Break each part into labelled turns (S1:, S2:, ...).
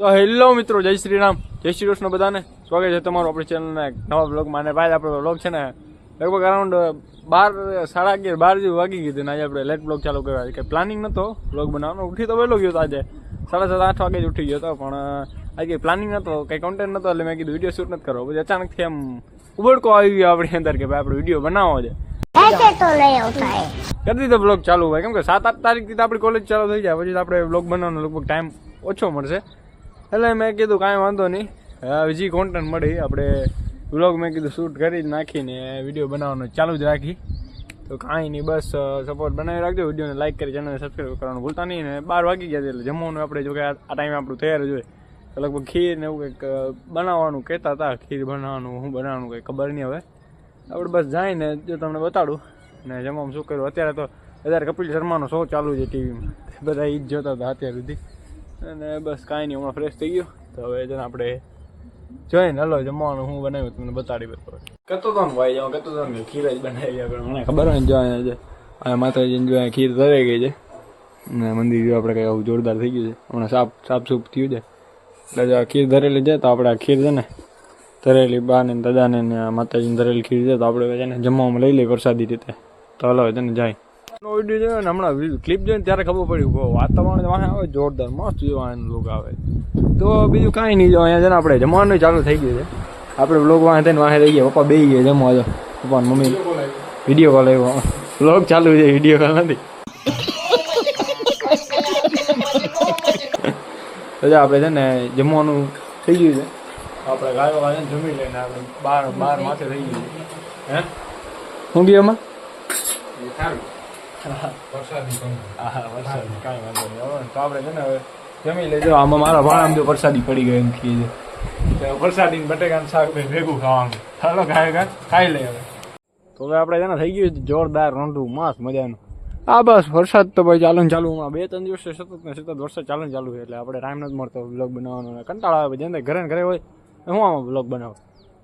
S1: તો હેલો મિત્રો જય શ્રી રામ. જય શ્રી કૃષ્ણ બધાને. સ્વાગત છે તમારું આપણી ચેનલને નવા બ્લોગમાં અને ભાઈ આપણો બ્લોગ છે ને લગભગ અરાઉન્ડ બાર સાડા અગિયાર બાર જેવું વાગી ગયું આજે આપણે લેટ બ્લોગ ચાલુ કર્યો. કે પ્લાનિંગ નહોતો બ્લોગ બનાવવાનો. ઉઠી તો વહેલો ગયો હતો આજે. સાડા સાત આઠ વાગે જ ઉઠી ગયો હતો પણ આજે કંઈ પ્લાનિંગ નહોતો કંઈ કોન્ટેન્ટ નહોતો એટલે મેં કીધું વીડિયો શૂટ નથી કરવો. પછી અચાનકથી એમ ઉબડકો આવી ગયો આપણી અંદર કે ભાઈ આપણે વીડિયો બનાવવો છે. કરી દીધો બ્લોગ ચાલુ ભાઈ. કેમ કે સાત આઠ તારીખથી તો આપણી કોલેજ ચાલુ થઈ જાય. પછી આપણે બ્લોગ બનાવવાનો લગભગ ટાઈમ ઓછો મળશે. એટલે મેં કીધું કાંઈ વાંધો નહીં. હવે બીજી કોન્ટેન્ટ મળી. આપણે બ્લોગ મેં કીધું શૂટ કરી જ નાખીને વીડિયો બનાવવાનું ચાલુ જ રાખી. તો કાંઈ નહીં, બસ સપોર્ટ બનાવી રાખજો. વિડીયોને લાઈક કરી ચેનલને સબસ્ક્રાઈબ કરવાનું ભૂલતા નહીં. ને બાર વાગી ગયા છે એટલે જમવાનું આપણે જો કે આ ટાઈમે આપણું તૈયાર જ હોય. તો લગભગ ખીર ને એવું કંઈક બનાવવાનું કહેતા હતા. ખીર બનાવવાનું શું બનાવવાનું કંઈ ખબર નહીં હવે. આપણે બસ જઈને જો તમને બતાડું. ને જમવામાં શું કર્યું? અત્યારે તો, અત્યારે કપિલ શર્માનો શો ચાલુ છે ટીવીમાં બધા ઈ જ જોતા હતા અત્યાર સુધી. અને બસ કાંઈ નહીં, હમણાં ફ્રેશ થઈ ગયો. તો હવે છે ને આપણે જોઈને હલો, જમવાનું હું બનાવ્યું તમને બતાડી બધું કતો તો ભાઈ જાઉં કતો તો ખીર જ બનાવી પણ મને ખબર હોય ને, જો અહીંયા છે અહીંયા માતાજીને ખીર ધરાઈ ગઈ છે. ને મંદિર જો આપણે કંઈ આવું જોરદાર થઈ ગયું છે. હમણાં સાફ સાફ સૂફ થયું છે. એટલે જો આ ખીર ધરેલી છે, તો આપણે આ ખીર છે ને, ધરેલી બા ને દાદાને માતાજીને ધરેલી ખીર છે, તો આપણે છે ને જમવામાં લઈ લઈએ પ્રસાદી રીતે. તો હલો છે ને, જાય. વીડિયો જોયો ને હમણાં ક્લિપ જોઈને ત્યારે ખબર પડી વાતાવરણ વાહે આવે જોરદાર મસ્ત જોવાનું લોક આવે. તો બીજું કાંઈ નહીં જો અહીંયા છે ને આપણે જમવાનું ચાલુ થઈ ગયું છે. આપણે બ્લોગ વાહે થઈને વાહે થઈ ગયા. પપ્પા બે ગયા જમવા જો. પપ્પા મમ્મી વીડિયો કોલ આવ્યો. બ્લોગ ચાલુ છે વીડિયો કોલ નથી. તો આપણે છે ને જમવાનું થઈ ગયું છે. આપણે ગાયો ગાયો જમી લઈને આપણે બાર બાર માથે થઈ ગયું હે? શું ગયું એમાં? વરસાદ જમી લેજો આમાં મારા ભાણામાં જો વરસાદી પડી ગયો એમ કહીએ છે વરસાદી બટેકાનું શાક ભેગું ખાવાનું ચાલો ખાય ખાઈ લે તો હવે આપણે છે થઈ ગયું જોરદાર રોંઢું મસ્ત મજાનું. હા બસ વરસાદ તો ભાઈ ચાલુ ચાલુ હમણાં બે ત્રણ દિવસે સતત ને સતત વરસાદ ચાલુ ચાલુ છે એટલે આપણે ટાઈમ નથી મળતો બ્લોગ બનાવવાનો કંટાળો આવે. જેને ઘરે ઘરે હોય હું આમાં બ્લોગ બનાવું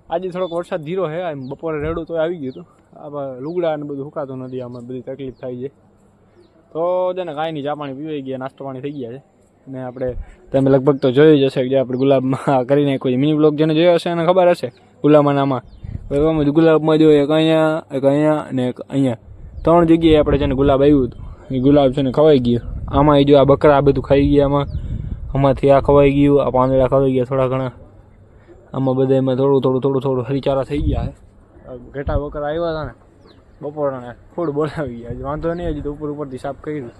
S1: આજે થોડોક વરસાદ ધીરો છે બપોરે રેડું તો આવી ગયું હતું. આ લુગડા ને બધું સુકાતું નથી, આમાં બધી તકલીફ થાય છે. તો છે ને કાંઈ નહીં ચા પાણી પીવાઈ ગયા, નાસ્તો પાણી થઈ ગયા છે. ને આપણે, તમે લગભગ તો જોયું જ હશે કે આપણે ગુલાબમાં કરીને કોઈ મિની બ્લોગ જેને જોયો હશે એને ખબર હશે, ગુલાબમાં આમાં. ગુલાબમાં જો એક અહીંયા એક અહીંયા અને એક અહીંયા. ત્રણ જગ્યાએ આપણે જેને ગુલાબ આવ્યું હતું. એ ગુલાબ છે ને ખવાઈ ગયું. આમાં એ જો આ બકરા આ બધું ખાઈ ગયા આમાં. આમાંથી આ ખવાઈ ગયું, આ પાંદડા ખવાઈ ગયા થોડા ઘણા. આમાં બધા એમાં થોડું થોડું થોડું થોડું હરિચારા થઈ ગયા છે. ઘેટા બકરા આવ્યા હતા ને, બપોરના ફૂડ બોલાવી ગયા. હજી વાંધો નહીં, હજી તો ઉપર ઉપરથી સાફ કર્યું.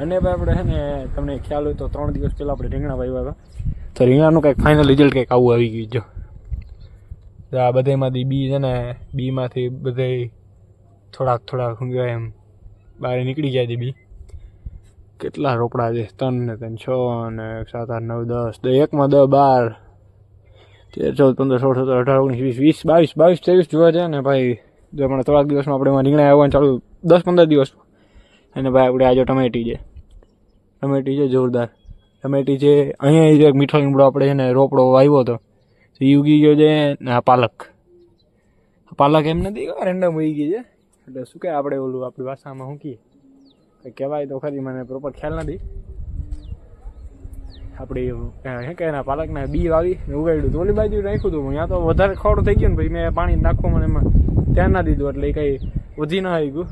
S1: અને ભાઈ આપણે છે ને, તમને ખ્યાલ હોય તો ત્રણ દિવસ પહેલાં આપણે રીંગણા ભાઈ હતા. તો રીંગણાનું કંઈક ફાઇનલ રિઝલ્ટ કંઈક આવું આવી ગયું જો આ બધામાંથી બી છે ને, બીમાંથી બધે થોડાક થોડાક શું કહેવાય એમ, બહાર નીકળી જાય છે બી. કેટલા રોપડા છે? ત્રણ ને ત્રણ, છ ને સાત આઠ નવ દસ એકમાં દસ, બાર ચૌદ પંદર સોળ સત્તર અઢાર ઓગણીસ વીસ વીસ, બાવીસ બાવીસ, ત્રેવીસ જોવા જાય ને ભાઈ, જો હમણાં થોડાક દિવસમાં આપણે એમાં રીંગણા આવવાનું ચાલુ, દસ પંદર દિવસ. અને ભાઈ આપણે આજે ટમેટી છે. ટમેટી છે જોરદાર. ટમેટી છે, અહીંયા જે મીઠો લીમડો આપણે છે ને રોપડો વાવ્યો હતો, તો એ ઉગી ગયો છે ને આ પાલક. પાલક એમ નથી રેન્ડમ ઉગી ગઈ છે. એટલે શું કહે આપણે ઓલું, આપણી ભાષામાં શું કહીએ? કહેવાય તો ખરી, મને પ્રોપર ખ્યાલ નથી. આપણી હે કે એના પાલકના બી વાવી ઉગાડ્યું હતું ઓલી બાજુ રાખ્યું હતું ત્યાં તો વધારે ખોડ થઈ ગયું ને પછી મેં પાણી નાખવું મને એમાં ધ્યાન ના દીધું, એટલે એ કંઈ વધી ના આવી ગયું.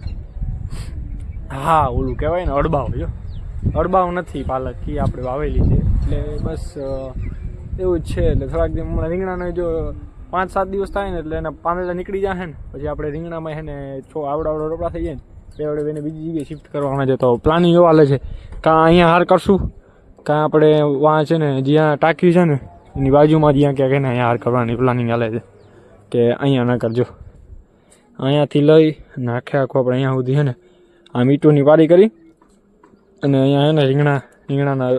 S1: હા, ઓલું કહેવાય ને અડબાવ, જો. અડબાવ નથી પાલક એ આપણે વાવેલી છે. એટલે બસ એવું જ છે, એટલે થોડાક દિવસ હમણાં રીંગણાને જો પાંચ સાત દિવસ થાય ને એટલે એના પાંદડા નીકળી જાય ને, પછી આપણે રીંગણામાં છે ને છો આવડા આવડા રોપડા થઈ જાય ને એ વડે એને બીજી જગ્યાએ શિફ્ટ કરવાના છે. તો પ્લાનિંગ એવા હાલે છે. કાં અહીંયા હાર કરશું? કાં આપણે વાં છે ને જ્યાં ટાંકી છે ને, એની બાજુમાં જ્યાં ક્યાંક એને અહીંયા હાર કરવાની પ્લાનિંગ હાલે છે, કે અહીંયા ના કરજો. અહીંયાથી લઈ અને આખે આખું આપણે અહીંયા સુધી છે ને, આ મીઠુંની વારી કરી અને અહીંયા છે ને રીંગણા, રીંગણાના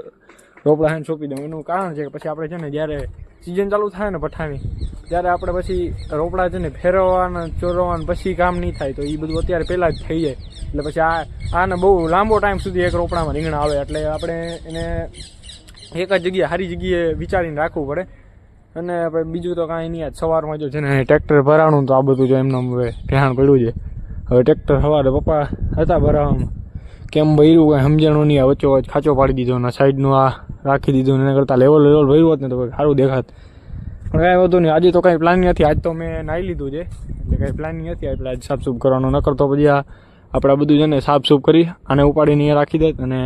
S1: રોપડા છે ને સોંપી દઉં. એનું કારણ છે કે પછી આપણે છે ને જ્યારે સિઝન ચાલુ થાય ને પઠાની ત્યારે આપણે પછી રોપડા છે ને ફેરવવાના, ચોરવાના, પછી કામ નહીં થાય તો એ બધું અત્યારે પહેલાં જ થઈ જાય. એટલે પછી આ, આને બહુ લાંબો ટાઈમ સુધી એક રોપડામાં રીંગણા આવે. એટલે આપણે એને એક જ જગ્યાએ સારી જગ્યાએ વિચારીને રાખવું પડે. અને બીજું તો કાંઈ નહીં. સવારમાં જો છે ને ટ્રેક્ટર ભરાણું તો આ બધું જો એમને હવે ધ્યાન પડ્યું છે. હવે ટ્રેક્ટર સવારે પપ્પા હતા ભરાવામાં. કેમ ભર્યું કાંઈ સમજાણું નહીં. વચ્ચો ખાંચો પાડી દીધો ને સાઈડનું આ રાખી દીધું એના કરતાં લેવલ લેવલ ભર્યું હોત ને તો સારું દેખાત. પણ કાંઈ વધુ નહીં. આજે તો કાંઈ પ્લાન નથી. આજ તો મેં નાહી લીધું છે. એટલે કાંઈ પ્લાન નથી. એટલે આજ સાફસૂફ કરવાનો. નકર તો પછી આ આપણે બધું છે ને સાફસૂફ કરી આને ઉપાડીને અહીંયા રાખી દેત અને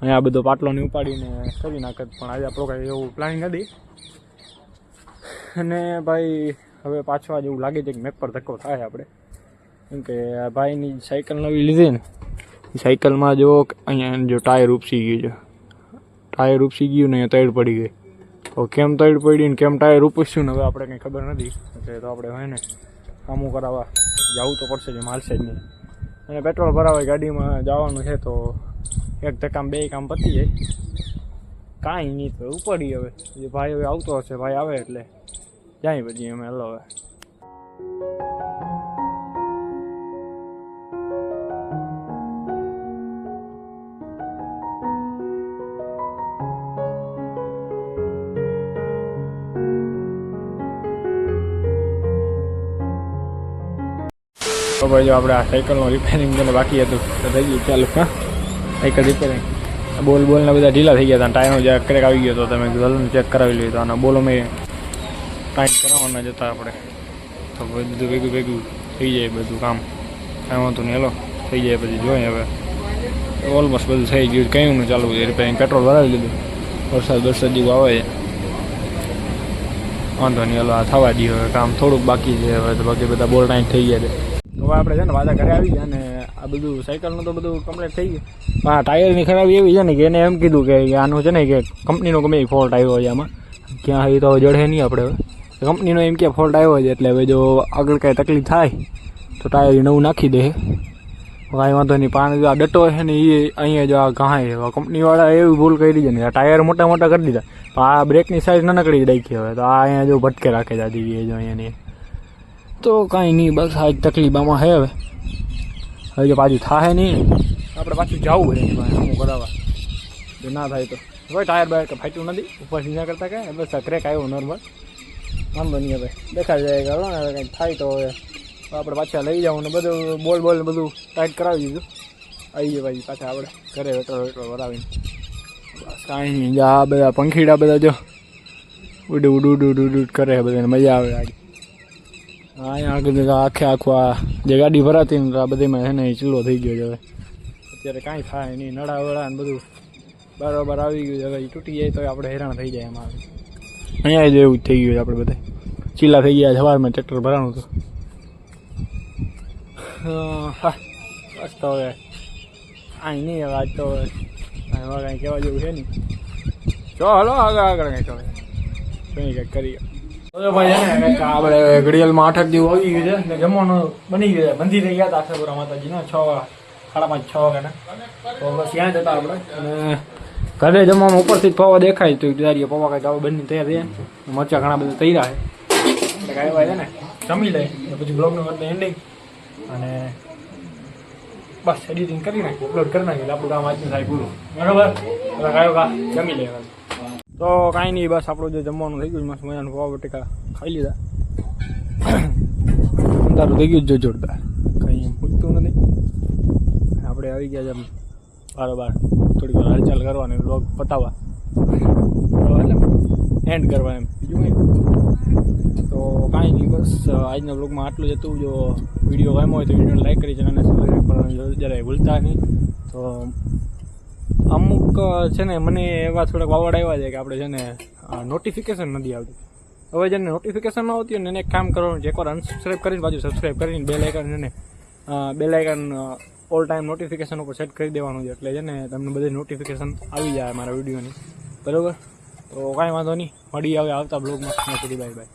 S1: અહીંયા બધો પાટલોને ઉપાડીને કરી નાખે. પણ આજે આપણો કાંઈ એવું પ્લાનિંગ નથી. અને ભાઈ, હવે પાછો આજે એવું લાગે છે કે મેપ પર ધક્કો થાય આપણે. કેમ કે ભાઈની સાયકલ નવી લીધી ને. સાયકલમાં જો અહીંયા જો ટાયર ઉપસી ગયું છે. ટાયર ઉપસી ગયું ને અહીંયા તૈડ પડી ગઈ. તો કેમ તૈડ પડી ને કેમ ટાયર ઉપસ્યું ને હવે આપણે કંઈ ખબર નથી. એટલે તો આપણે હોય ને કામું કરાવવા જવું તો પડશે જે માલશે જ નહીં. અને પેટ્રોલ ભરાવે ગાડીમાં જવાનું છે તો એક ધક્કામાં બે કામ પતી જાય. કાંઈ નહીં તો ઉપડી હવે. જે ભાઈ હવે આવતો હશે, ભાઈ આવે એટલે. જાય પછી અમે હલો હવે. તો ભાઈ જો આપણે આ સાયકલનું રિપેરિંગ જેને બાકી હતું, તો થઈ ગયું ચાલુ, હા? સાયકલ રિપેરિંગ બોલ બોલને બધા ઢીલા થઈ ગયા હતા ટાયરનો જે ક્રેક આવી ગયો હતો, તમે ગલનું ચેક કરાવી લીધો, અને બોલો મેં ટાઈટ કરાવવાના જતા આપણે. તો બધું ભેગું ભેગું થઈ જાય બધું કામ. કાંઈ વાંધો નહીં, હેલો. થઈ જાય પછી જોઈએ હવે. ઓલમોસ્ટ બધું થઈ ગયું કયું નું ચાલુ રિપેરિંગ પેટ્રોલ ભરાવી લીધું. વરસાદ વરસાદ જેવું આવે વાંધો નહીં, હલો, આ થવા દઈએ હવે કામ. થોડુંક બાકી છે, હવે તો બાકી બધા બોલ ટાઈટ થઈ ગયા છે. હવે આપણે છે ને વાદા ઘરે આવી ગયા ને આ બધું સાયકલનું તો બધું કમ્પ્લીટ થઈ ગયું. પણ આ ટાયરની ખરાબી એવી છે ને કે એને એમ કીધું કે આનું છે ને કે કંપનીનો ગમે ફોલ્ટ આવ્યો છે આમાં. ક્યાં એ તો જડે નહીં આપણે હવે. કંપનીનો એમ કે ફોલ્ટ આવ્યો છે એટલે હવે જો આગળ કાંઈ તકલીફ થાય, તો ટાયર નવું નાખી દે. કાંઈ વાંધો નહીં, પાણી આ ડટો છે ને એ અહીંયા જો આ ઘાય કંપનીવાળા એવી ભૂલ કરી છે ને આ ટાયર મોટા મોટા કરી દીધા. પણ આ બ્રેકની સાઇઝ ન જ રાખી હવે. તો આ અહીંયા જો ભટકે રાખે દાદી, એ જો અહીંયાની તો કાંઈ નહીં, બસ આ જ તકલીફ છે હવે. હવે જો પાછું થાય નહીં, આપણે પાછું જવું એની અમુક કરાવવા. જો ના થાય તો. હવે ટાયર બાયર ફાટ્યું નથી, ઉપર સીધા કરતા કે બસ ક્રેક આવ્યો નોર્મલ વાંધો નહીં હવે. દેખાઈ જાય કરો ને કંઈક થાય તો હવે. આપણે પાછા લઈ જાઉં ને બધું, બોલ બોલ બધું ટાઈટ કરાવી દીધું. આવી જાય ભાઈ, પાછા આપણે ઘરે વેટરો વેટરો વરાવીને. બસ કાંઈ નહીં આ બધા પંખીડા બધા જો. ઉડ ઉડ ઉડ ઉડ ઉડ કરે બધાને, મજા આવે આગળ અહીંયા આગળ આખે આખું જે ગાડી ભરાતી ને આ બધીમાં છે ને એ ચીલો થઈ ગયો છે હવે. અત્યારે કાંઈ થાય નહીં નળા વડા ને બધું બરાબર આવી ગયું છે. હવે એ તૂટી જાય તો આપણે હેરાન થઈ જાય એમાં અહીંયા જ એવું જ થઈ ગયું છે આપણે બધા. ચીલા થઈ ગયા સવારમાં ટ્રેક્ટર ભરાણું હતું. હા બસ તો હવે. અહીં નહીં હવે, આજ તો હવે. કાંઈ કહેવા જેવું છે નહીં. ચો હલો, આગળ આગળ કંઈક હવે કંઈ કંઈક કરીએ. આપણે ઘડિયાળમાં આઠક જેવું આવી ગયું છે. ને જમવાનું બની ગયું છે. મંદિરે ગયા હતા આશાપુરા માતાજીના છ સાડા પાંચ, છ વાગ્યાના તો બસ ત્યાં જતા આપણે. અને ઘરે જમવાનું ઉપરથી પવા દેખાય તો ત્યારે પૌવા કાંઈક આપણે બંને તૈયાર થયા મરચા ઘણા બધા તૈયાર છે. કાંઈ ભાઈ છે ને જમી લે પછી બ્લોગનું એટલે એન્ડિંગ અને બસ એડિટિંગ કરી નાખી અપલોડ કરી નાખીએ. આપણું કામ આજનું થાય પૂરું. બરોબર? કાયો કા જમી લે તો કાંઈ નહીં, બસ આપણું જે જમવાનું થઈ ગયું મસ્ત મજાનું પૌવા બટેકા ખાઈ લીધા. અંધારું થઈ ગયું જો જોરદાર. કંઈ એમ પૂછતું નથી. આપણે આવી ગયા છે બારોબાર થોડી વાર હાલચાલ કરવાની લોગ પતાવવા. એટલે એન્ડ કરવા એમ. બીજું કંઈ તો કાંઈ નહીં, બસ આજના બ્લોગમાં આટલું જ હતું. જો વીડિયો ગમ્યો હોય તો વિડીયોને લાઈક કરી ચેનલને સબસ્ક્રાઈબ કરવાનું જરાય ભૂલતા નહીં. તો અમુક છે ને, મને એવા થોડાક વાવડ આવ્યા છે કે આપણે છે ને નોટિફિકેશન નથી આવતી. હવે જેને નોટિફિકેશન આવતી હોય ને, એને કામ કરવાનું છે, એકવાર અનસબસ્ક્રાઈબ કરીને બાજુ સબસ્ક્રાઈબ કરીને બે લાઇકન છે ને બે લાઇકન ઓલ ટાઈમ નોટિફિકેશન ઉપર સેટ કરી દેવાનું છે. એટલે છે ને, તમને બધી નોટિફિકેશન આવી જાય મારા વિડીયોની બરાબર? તો કાંઈ વાંધો નહીં. મળી આવે આવતા બ્લોગમાં સુધી બાય બાય